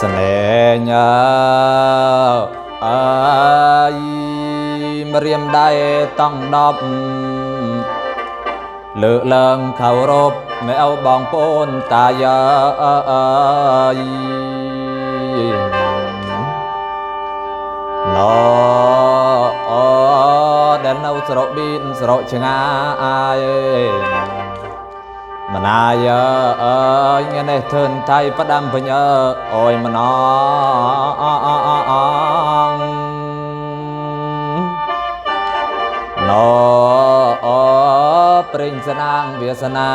ស្នេហ៍អើយម្រាមដៃតង់ដប់លើកឡើងខោរពមែអោបងប្អូនតាយាអើយណអូដែលនៅស្រកប៊ីនស្រកឆ្ងាយ មណាយអើយងនេះធឿនថៃផ្ដាំបញើអើយមណអអងណអូព្រេងស្នាងវាសនា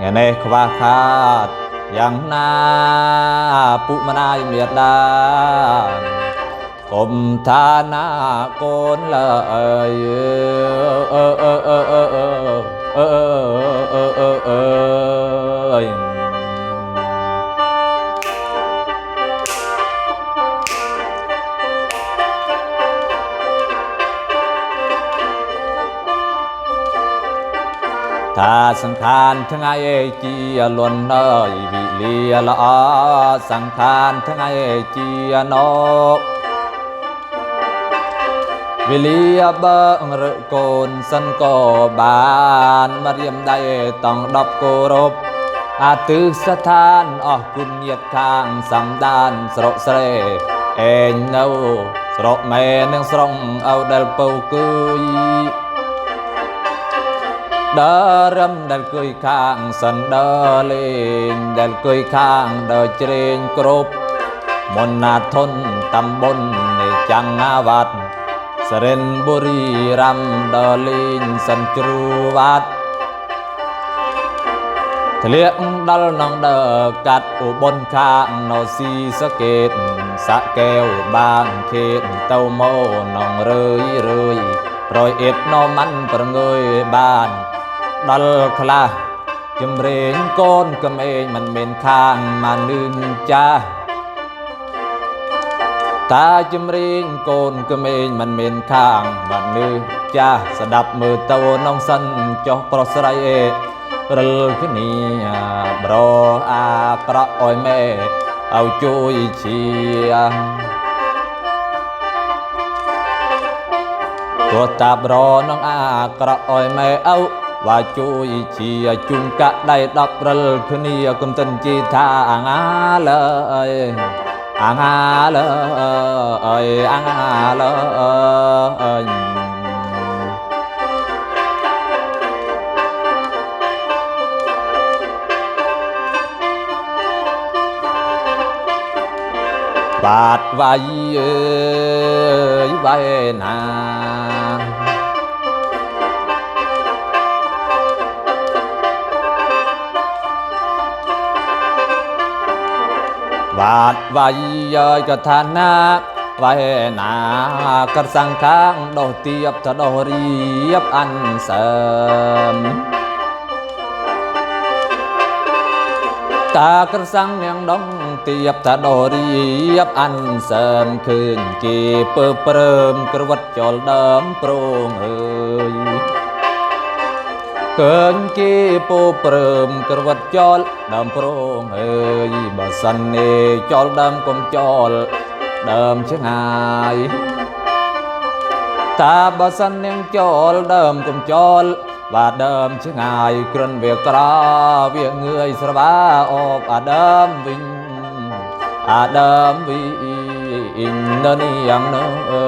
ងនេះខ្វះខាតយ៉ាងណាពុមនាយមេដា កុំថាណាកូនលើអើយអើអើអើអើអើអើអើអើអើយថាសង្ខានថ្ងៃជាលន់អើយវិលាល្អសង្ខានថ្ងៃជាណោ វេលាបើងរកូនសិនក៏បានមករៀមដៃតង់10គោរពអាទិស្ថានអស់គុណញាតខាងសំដានស្រុកស្រែអេងនៅស្រុកម៉ែនឹងស្រុងអោដែលពៅគួយដើរំដែលគួយខាងសិនដើរលេងដែលគួយខាងដើរជ្រេងគ្រប់មុនណាធនតំបន់នៃចង្ងាវត្ត សរិនបុរីរំដល់លេងសិនជ្រូវត្តធ្លាក់ដល់នងដើកាត់ឧបនខាងណោស៊ីសកេតសាក់កែវបាងខេតទៅមកនងរឿយរឿយប្រយអៀតណោមិនប្រងើយបានដល់ខ្លះជំរេងកូនក្មេងមិនមែនខាងមកនឹងចាស់ តាជំរៀងកូនក្មេងមិនមានខាងបាត់នេះចាស់ស្ដាប់មើលទៅនងសិនចុះប្រុសស្រីរិលគ្នាប្រអាក្រក់អោយម៉ែឲ្យជួយជាទោះតាប្រនងអាក្រក់អោយម៉ែឪว่าជួយជាជុំកាក់ដៃ10រិលគ្នាគុំតិនជីថាអាងាលើអើយ ăn à lơ ơi ăn à lơ ơi. Bạt vai vai nàng វាយអើយវាយណាបាទវាយអើយកថាណាវាយណាកសង្ខាងដោះទៀបទៅដោះរៀបអានសើមតាក្រសាំងនាងដងទៀបតាដោះរៀបអានសើមឃើញគេពើព្រើមក្រវត្តចលដើមប្រងអើ យឃើញគេពោព្រើមក្រវត្តចលដើមប្រងអើយបើសិននេះចលដើមកុំចលដើមឆ្ងាយតាបើសិននាងចលដើមកុំចលបាទដើមឆ្ងាយគ្រិនវាក្រវាងឿយស្រវាអបអាដើមវិញអាដើមវិញនៅនេះយ៉ាងនៅអឺ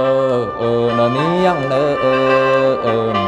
អឺនៅនេះយ៉ាងនៅអឺអឺ